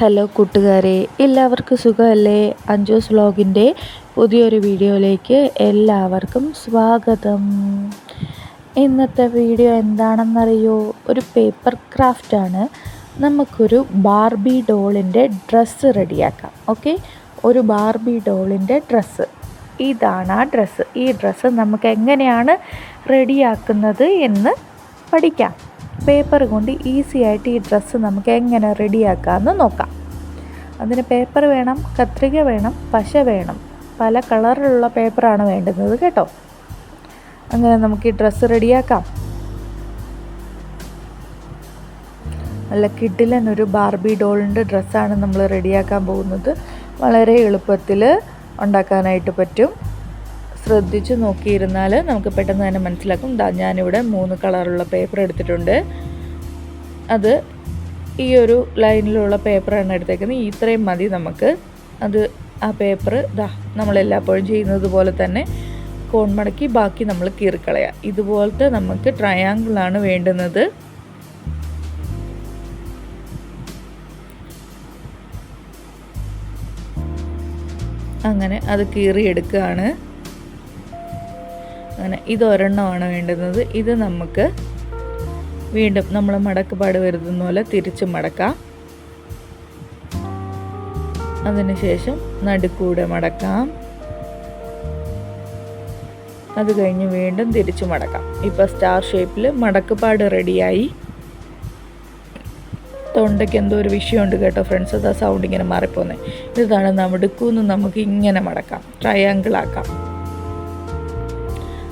Hello കൂട്ടുകാരെ എല്ലാവർക്കും സുഖമല്ലേ? അഞ്ജോസ് വ്ലോഗിന്റെ പുതിയൊരു വീഡിയോയിലേക്ക് എല്ലാവർക്കും സ്വാഗതം. ഇന്നത്തെ വീഡിയോ എന്താണെന്നറിയോ? ഒരു പേപ്പർ ക്രാഫ്റ്റാണ് നമുക്കൊരു ബാർബി ഡോളിന്റെ ഡ്രസ്സ് റെഡിയാക്കാം ഓക്കെ ഒരു ബാർബി ഡോളിന്റെ ഡ്രസ്സ് ഇതാണ് ആ ഡ്രസ്സ് ഈ ഡ്രസ്സ് നമുക്ക് എങ്ങനെയാണ് റെഡിയാക്കുന്നത് എന്ന് പഠിക്കാം. പേപ്പർ കൊണ്ട് ഈസി ആയിട്ട് ഈ ഡ്രസ്സ് നമുക്ക് എങ്ങനെ റെഡിയാക്കാമെന്ന് നോക്കാം. അതിന് പേപ്പർ വേണം കത്രിക വേണം പശ വേണം. പല കളറിലുള്ള പേപ്പറാണ് വേണ്ടുന്നത് കേട്ടോ. അങ്ങനെ നമുക്ക് ഈ ഡ്രസ്സ് റെഡിയാക്കാം നല്ല കിഡിലൻ ഒരു ബാർബി ഡോളിന്റെ ഡ്രസ്സാണ് നമ്മൾ റെഡിയാക്കാൻ പോകുന്നത്. വളരെ എളുപ്പത്തിൽ ഉണ്ടാക്കാനായിട്ട് പറ്റും. ശ്രദ്ധിച്ച് നോക്കിയിരുന്നാൽ നമുക്ക് പെട്ടെന്ന് തന്നെ മനസ്സിലാക്കും. ഞാനിവിടെ മൂന്ന് കളറുള്ള പേപ്പർ എടുത്തിട്ടുണ്ട്. അത് ഈ ഒരു ലൈനിലുള്ള പേപ്പറാണ് എടുത്തേക്കുന്നത്. ഇത്രയും മതി നമുക്ക്. അത് ആ പേപ്പർ ദാ നമ്മളെല്ലാപ്പോഴും ചെയ്യുന്നത് പോലെ തന്നെ കോൺ മടക്കി ബാക്കി നമ്മൾ കീറിക്കളയാം. ഇതുപോലത്തെ നമുക്ക് ട്രയാങ്കിളാണ് വേണ്ടുന്നത്. അങ്ങനെ അത് കീറിയെടുക്കുകയാണ്. അങ്ങനെ ഇതൊരെണ്ണമാണ് വേണ്ടുന്നത്. ഇത് നമുക്ക് വീണ്ടും നമ്മൾ മടക്കുപാട് വരുന്ന പോലെ തിരിച്ച് മടക്കാം. അതിനുശേഷം നടുക്കൂടെ മടക്കാം. അത് കഴിഞ്ഞ് വീണ്ടും തിരിച്ചു മടക്കാം. ഇപ്പോൾ സ്റ്റാർ ഷേപ്പിൽ മടക്കുപാട് റെഡിയായി. തൊണ്ടയ്ക്ക് എന്തോ ഒരു വിഷയമുണ്ട് കേട്ടോ ഫ്രണ്ട്സ്. അത് ആ സൗണ്ട് ഇങ്ങനെ മാറിപ്പോന്നെ. ഇതാണ് നടുക്കൂന്ന് നമുക്ക് ഇങ്ങനെ മടക്കാം. ട്രയാങ്കിൾ ആക്കാം.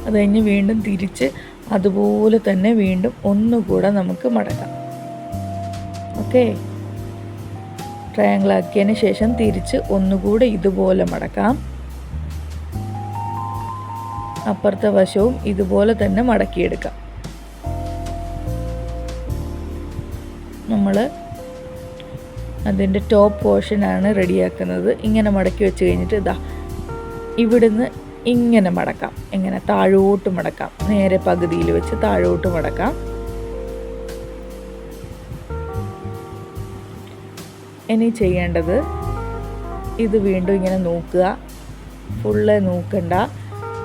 അത് കഴിഞ്ഞ് വീണ്ടും തിരിച്ച് അതുപോലെ തന്നെ വീണ്ടും ഒന്നുകൂടെ നമുക്ക് മടക്കാം ഓക്കെ? ട്രയാങ്കിൾ ആക്കിയതിന് ശേഷം തിരിച്ച് ഒന്നുകൂടെ ഇതുപോലെ മടക്കാം. അപ്പുറത്തെ വശവും ഇതുപോലെ തന്നെ മടക്കിയെടുക്കാം. നമ്മൾ അതിന്റെ ടോപ്പ് പോർഷനാണ് റെഡിയാക്കുന്നത് ഇങ്ങനെ മടക്കി വെച്ച് കഴിഞ്ഞിട്ട് ഇതാ ഇവിടുന്ന് ഇങ്ങനെ മടക്കാം. ഇങ്ങനെ താഴോട്ട് മടക്കാം. നേരെ പകുതിയിൽ വെച്ച് താഴോട്ട് മടക്കാം. ഇനി ചെയ്യേണ്ടത് ഇത് വീണ്ടും ഇങ്ങനെ നോക്കുക. ഫുള്ള് നോക്കണ്ട.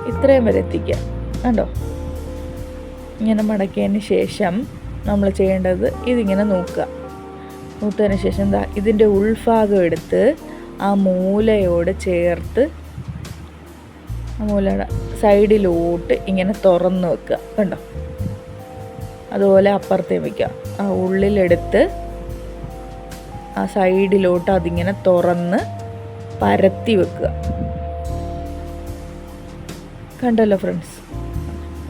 ഇത്രയും വരെ എത്തിക്കുക. കണ്ടോ? ഇങ്ങനെ മടക്കിയതിന് ശേഷം നമ്മൾ ചെയ്യേണ്ടത് ഇതിങ്ങനെ നോക്കുക. നോക്കുന്നതിന് ശേഷം എന്താ? ഇതിന്റെ ഉൾഭാഗം എടുത്ത് ആ മൂലയോട് ചേർത്ത് മൂലയുടെ സൈഡിലോട്ട് ഇങ്ങനെ തുറന്ന് വെക്കുക. കണ്ടോ? അതുപോലെ അപ്പുറത്തേ വയ്ക്കുക ആ ഉള്ളിലെടുത്ത് ആ സൈഡിലോട്ട് അതിങ്ങനെ തുറന്ന് പരത്തി വെക്കുക. കണ്ടല്ലോ ഫ്രണ്ട്സ്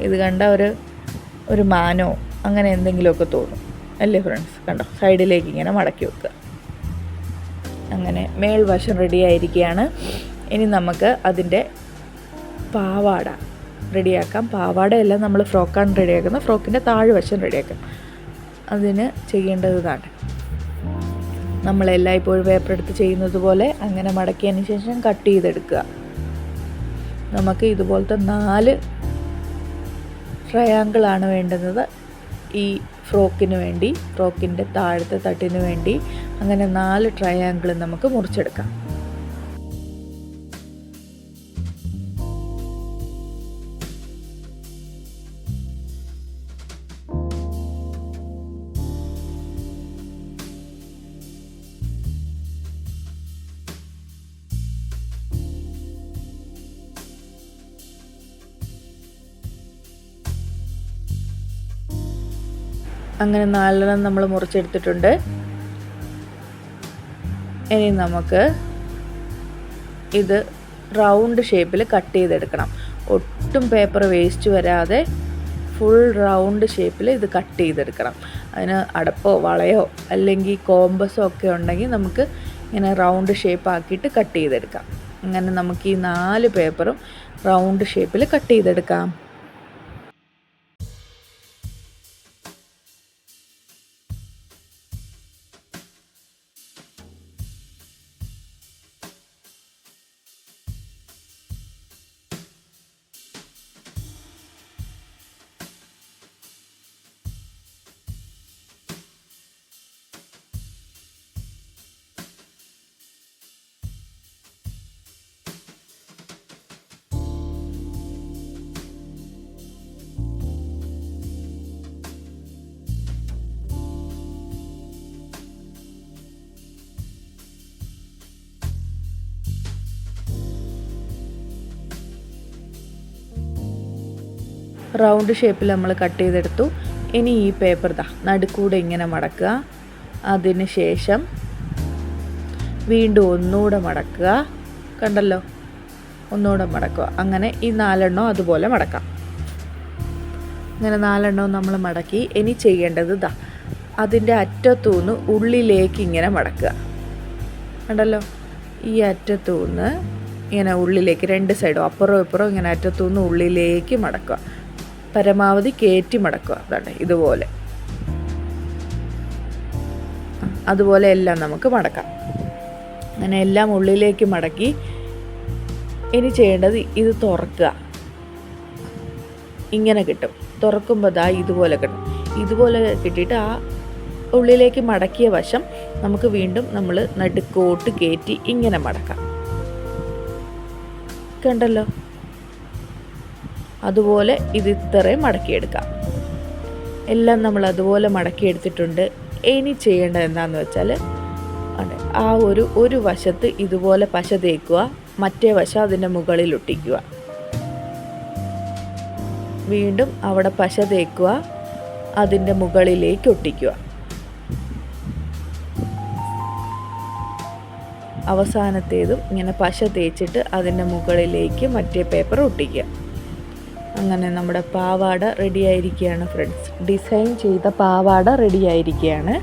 ഇത് കണ്ട ഒരു ഒരു മാനോ അങ്ങനെ എന്തെങ്കിലുമൊക്കെ തോന്നും. അല്ലേ ഫ്രണ്ട്സ് കണ്ടോ? സൈഡിലേക്ക് ഇങ്ങനെ മടക്കി വെക്കുക. അങ്ങനെ മേൽവശം റെഡി ആയിരിക്കുകയാണ്. ഇനി നമുക്ക് അതിന്റെ പാവാട റെഡിയാക്കാം. പാവാടയെല്ലാം നമ്മൾ ഫ്രോക്കാണ് റെഡിയാക്കുന്നത്. ഫ്രോക്കിന്റെ താഴ്വശം റെഡിയാക്കാം. അതിന് ചെയ്യേണ്ടത് ഇതാണ്. നമ്മളെല്ലായ്പ്പോഴും പേപ്പർ എടുത്ത് ചെയ്യുന്നത് പോലെ അങ്ങനെ മടക്കിയതിന് ശേഷം കട്ട് ചെയ്തെടുക്കുക. നമുക്ക് ഇതുപോലത്തെ നാല് ട്രയാങ്കിളാണ് വേണ്ടുന്നത്. ഈ ഫ്രോക്കിന് വേണ്ടി ഫ്രോക്കിന്റെ താഴത്തെ തട്ടിന് വേണ്ടി. അങ്ങനെ നാല് ട്രയാങ്കിൾ നമുക്ക് മുറിച്ചെടുക്കാം. അങ്ങനെ നാലെണ്ണം നമ്മൾ മുറിച്ചെടുത്തിട്ടുണ്ട്. ഇനി നമുക്ക് ഇത് റൗണ്ട് ഷേപ്പിൽ കട്ട് ചെയ്തെടുക്കണം. ഒട്ടും പേപ്പർ വേസ്റ്റ് വരാതെ ഫുൾ റൗണ്ട് ഷേപ്പിൽ ഇത് കട്ട് ചെയ്തെടുക്കണം. അതിന് അടപ്പോ വളയോ അല്ലെങ്കിൽ കോമ്പസോ ഒക്കെ ഉണ്ടെങ്കിൽ നമുക്ക് ഇങ്ങനെ റൗണ്ട് ഷേപ്പ് ആക്കിയിട്ട് കട്ട് ചെയ്തെടുക്കാം. അങ്ങനെ നമുക്ക് ഈ നാല് പേപ്പറും റൗണ്ട് ഷേപ്പിൽ കട്ട് ചെയ്തെടുക്കാം. റൗണ്ട് ഷേപ്പിൽ നമ്മൾ കട്ട് ചെയ്തെടുത്തു. ഇനി ഈ പേപ്പർ ദാ നടുക്കൂടെ ഇങ്ങനെ മടക്കുക. അതിന് ശേഷം വീണ്ടും ഒന്നുകൂടെ മടക്കുക. കണ്ടല്ലോ? ഒന്നുകൂടെ മടക്കുക. അങ്ങനെ ഈ നാലെണ്ണം അതുപോലെ മടക്കാം. ഇങ്ങനെ നാലെണ്ണവും നമ്മൾ മടക്കി. ഇനി ചെയ്യേണ്ടത് ഇതാ അതിന്റെ അറ്റത്തൂന്ന് ഉള്ളിലേക്ക് ഇങ്ങനെ മടക്കുക. കണ്ടല്ലോ? ഈ അറ്റത്തൂന്ന് ഇങ്ങനെ ഉള്ളിലേക്ക് രണ്ട് സൈഡും അപ്പുറവും ഇപ്പുറവും ഇങ്ങനെ അറ്റത്തൂന്ന് ഉള്ളിലേക്ക് മടക്കുക. പരമാവധി കയറ്റി മടക്കുക. അതാണ് ഇതുപോലെ. അതുപോലെ എല്ലാം നമുക്ക് മടക്കാം. അങ്ങനെ എല്ലാം ഉള്ളിലേക്ക് മടക്കി ഇനി ചെയ്യേണ്ടത് ഇത് തുറക്കുക. ഇങ്ങനെ കിട്ടും. തുറക്കുമ്പോൾ ദാ ഇതുപോലെ കിട്ടും. ഇതുപോലെ കിട്ടിയിട്ട് ആ ഉള്ളിലേക്ക് മടക്കിയ വശം നമുക്ക് വീണ്ടും നമ്മൾ നടുക്കോട്ട് കയറ്റി ഇങ്ങനെ മടക്കാം. കണ്ടല്ലോ? അതുപോലെ ഇത് ഇത്രയും മടക്കിയെടുക്കാം. എല്ലാം നമ്മൾ അതുപോലെ മടക്കിയെടുത്തിട്ടുണ്ട്. ഇനി ചെയ്യേണ്ടത് എന്താണെന്ന് വെച്ചാൽ ആ ഒരു ഒരു വശത്ത് ഇതുപോലെ പശ തേക്കുക മറ്റേ വശം അതിന്റെ മുകളിൽ ഒട്ടിക്കുക. വീണ്ടും അവിടെ പശ തേക്കുക അതിന്റെ മുകളിലേക്ക് ഒട്ടിക്കുക. അവസാനത്തേതും ഇങ്ങനെ പശ തേച്ചിട്ട് അതിന്റെ മുകളിലേക്ക് മറ്റേ പേപ്പർ ഒട്ടിക്കുക. അങ്ങനെ നമ്മുടെ പാവാട റെഡി ആയിരിക്കുകയാണ് ഫ്രണ്ട്സ് ഡിസൈൻ ചെയ്ത പാവാട റെഡി ആയിരിക്കുകയാണ്.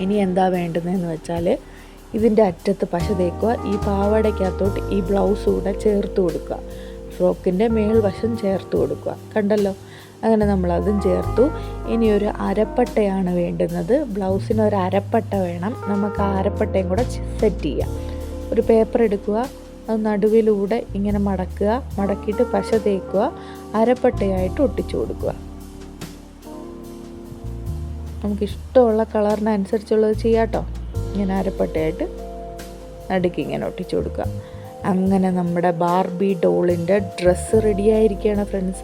ഇനി എന്താ വേണ്ടതെന്ന് വെച്ചാൽ ഇതിന്റെ അറ്റത്ത് പശ തേക്കുക ഈ പാവാടയ്ക്കകത്തോട്ട് ഈ ബ്ലൗസ് കൂടെ ചേർത്ത് കൊടുക്കുക. ഫ്രോക്കിന്റെ മേൽവശം ചേർത്ത് കൊടുക്കുക. കണ്ടല്ലോ? അങ്ങനെ നമ്മൾ അതും ചേർത്തു. ഇനി ഒരു അരപ്പട്ടയാണ് വേണ്ടുന്നത്. ബ്ലൗസിന് ഒരു അരപ്പട്ട വേണം. നമുക്ക് ആ അരപ്പട്ടയും കൂടെ സെറ്റ് ചെയ്യാം. ഒരു പേപ്പർ എടുക്കുക. അത് നടുവിലൂടെ ഇങ്ങനെ മടക്കുക മടക്കിയിട്ട് പശ തേക്കുക അരപ്പട്ടയായിട്ട് ഒട്ടിച്ചു കൊടുക്കുക. നമുക്ക് ഇഷ്ടമുള്ള കളറിനനുസരിച്ചുള്ളത് ചെയ്യാട്ടോ. ഇങ്ങനെ അരപ്പട്ടയായിട്ട് നടുക്ക് ഇങ്ങനെ ഒട്ടിച്ചു കൊടുക്കുക. അങ്ങനെ നമ്മുടെ ബാർബി ഡോളിന്റെ ഡ്രസ്സ് റെഡിയായിരിക്കുകയാണ് ഫ്രണ്ട്സ്.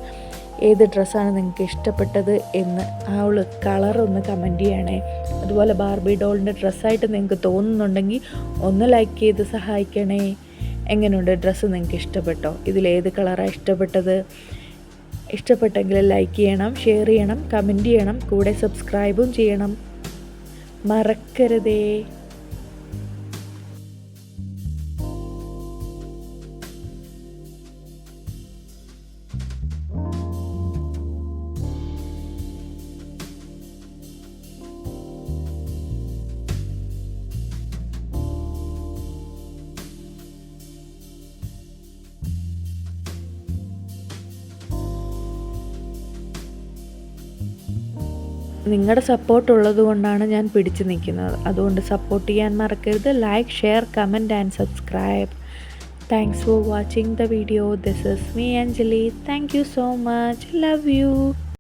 ഏത് ഡ്രസ്സാണ് നിങ്ങൾക്ക് ഇഷ്ടപ്പെട്ടത് എന്ന് ആ ഒരു കളർ ഒന്ന് കമന്റ് ചെയ്യണേ. അതുപോലെ ബാർബി ഡോളിന്റെ ഡ്രസ്സായിട്ട് നിങ്ങൾക്ക് തോന്നുന്നുണ്ടെങ്കിൽ ഒന്ന് ലൈക്ക് ചെയ്ത് സഹായിക്കണേ. എങ്ങനെയുണ്ട്? ഡ്രസ്സ് നിങ്ങൾക്ക് ഇഷ്ടപ്പെട്ടോ? ഇതിലേത് കളറാണ് ഇഷ്ടപ്പെട്ടത്? ഇഷ്ടപ്പെട്ടെങ്കിൽ ലൈക്ക് ചെയ്യണം ഷെയർ ചെയ്യണം കമന്റ് ചെയ്യണം കൂടെ സബ്സ്ക്രൈബും ചെയ്യണം. മറക്കരുതേ. നിങ്ങളുടെ സപ്പോർട്ട് ഉള്ളത് കൊണ്ടാണ് ഞാൻ പിടിച്ചു നിൽക്കുന്നത് അതുകൊണ്ട് സപ്പോർട്ട് ചെയ്യാൻ മറക്കരുത്. Like share comment and subscribe thanks for watching the video this is me Anjali thank you so much love you